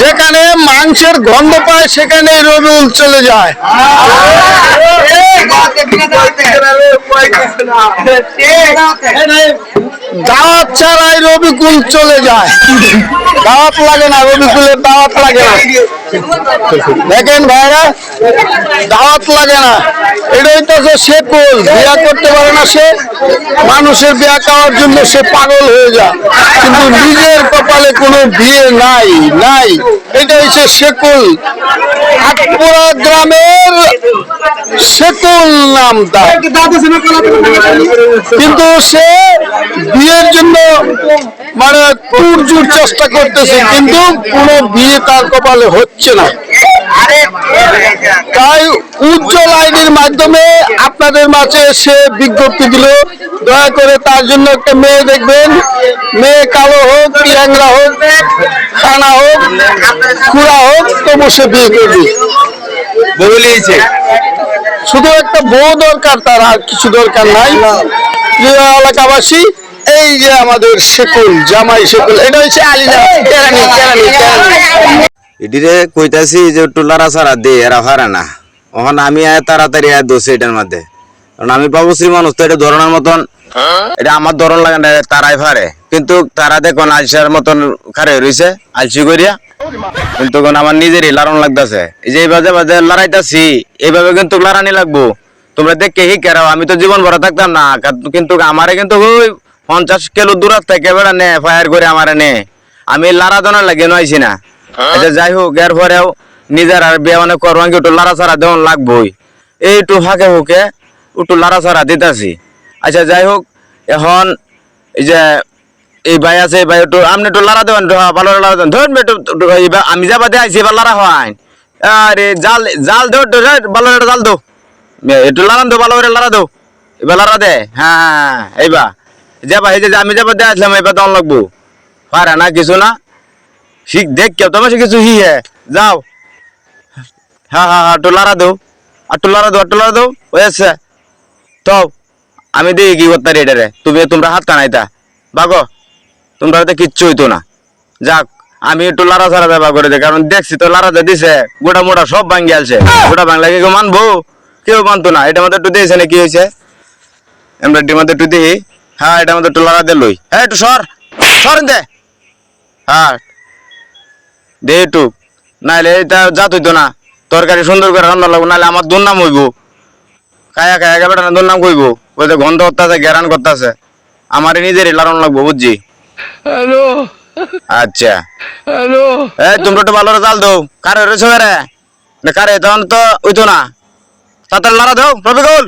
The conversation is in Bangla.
যেখানে মাংসের গন্ধ পায় সেখানে রবিউল চলে যায় দাওয়াত ছাড়াই রবিকুল চলে যায় দাওয়াত লাগে না, রবি রবিকুলের দাওয়াত লাগে না। দেখেন ভাইরা, দাওয়াত লাগে না। এটাই তো যে সে কুল, বিয়া করতে পারে না সে, মানুষের বিয়া খাওয়ার জন্য সে পাগল হয়ে যায়। কিন্তু নিজের কপালে কোনো বিয়ে নাই নাই। এটা হচ্ছে শেকুল আটপুরা গ্রামের শেকুল নাম তার। কিন্তু সে জন্য মানে তুর জুর চেষ্টা করতেছে কিন্তু কোনো বিয়ে তার কপালে হচ্ছে না। তাই উজ্জ্বল আইডির মাধ্যমে আপনাদের মাঝে সে বিজ্ঞপ্তি দিল। দয়া করে তার জন্য একটা মেয়ে দেখবেন। মেয়ে কালো হোক ল্যাংরা হোক খানা হোক খুড়া হোক তবু সে বিয়ে করবে। বলেছে শুধু একটা বউ দরকার তার আর কিছু দরকার নাই। প্রিয় এলাকাবাসী এই যে আমাদের শেকুল, জামাই শেকুল, এটা হচ্ছে কেরানি এটিরে কইতাছি যে টুলারা সারা দে, এরা হারে না। ওখান আমি তাড়াতাড়ি আয় দোষে এটার মধ্যে। কারণ আমি বাবুশ্রী মানুষ তো এটা ধরনের মতন, এটা আমার ধরন লাগে না তারাই ফারে কিন্তু তারা দেখুন আলসার মতন খারে রইছে, আলসি করিয়া কিন্তু কোন আমার নিজেরই লারণ লাগতেছে। এই যে এইভাবে বাজে লড়াইতাছি, এইভাবে কিন্তু লড়ানি লাগবো। তোমরা দেখে হি কেরাও আমি তো জীবন ভরা থাকতাম না, কিন্তু আমারে কিন্তু ওই পঞ্চাশ কিলো দূর থেকে বেড়া নে ফায়ার করে আমারে নে। আমি লারা দনের লাগে নইছি না। আচ্ছা যাই হোক এর পরেও নিজের আর বিয়ে মানে করবান কি একটু লারা ছাড়া দেওয়ান লাগবই। এইটু ফাঁকে ফুকে একটু লারা ছাড়া দিতাছি। আচ্ছা যাই হোক এখন এই যে এই ভাই আছে এই ভাই একটু আপনি একটু লারা দেবেন হ্যাঁ, ভালো লারা দেবেন। ধরুন আমি যাবা দিয়ে আইছি এবার লারা হয়। আরে জাল জাল রে, ভালো জাল দো। একটু লারান দো ভালো করে লারা দো। এবার লারা দে। হ্যাঁ এইবা যাবা, এই যে আমি যাবা দিয়ে আসলাম, এবার দন লাগবো। পারে না কিছু না। শিখ, দেখ কেউ, তোমার কিছু হি। হে যাও হ্যাঁ হ্যাঁ হ্যাঁ টোলারা দো আর টোলারা দো আর টোলারা দো হয়েছে তো আমি দেখি কি করতে রেটারে তুমি, তোমরা হাত টানাইতা। বাগো, তোমরা তো কিচ্ছু হইতো না। যাক, আমি একটু লারা ছাড়া দেবা করে দে কারণ দেখছি তো লারা দে দিছে। গোটা মোটা সব ভাঙ্গি আছে গোটা বাংলা কেউ মানবো? কেউ মানতো না। এটা মধ্যে একটু দিয়েছে না কি হয়েছে এমব্রয়ডারির মধ্যে একটু দিই। হ্যাঁ এটা মধ্যে একটু লারা দে লই। হ্যাঁ একটু সর। সর দে হ্যাঁ। দে একটু। নাইলে এটা জাত হইতো না। তরকারি সুন্দর করে রান্না লাগবো নাহলে আমার দুর্নাম হইব। কায়া কায়া গে বেটা দুর্নাম কইব। যে গন্ধ করতেছে গেরান করতেছে। আমার নিজেরই লারণ লাগবো বুঝছি? হ্যালো। আচ্ছা। হ্যালো। এই তোমরা একটু ভালো করে জাল দাও। কারে রয়েছে রে না কারে তখন তো ওইতো না। তাড়াতাড়ি লারা দাও রবিকুল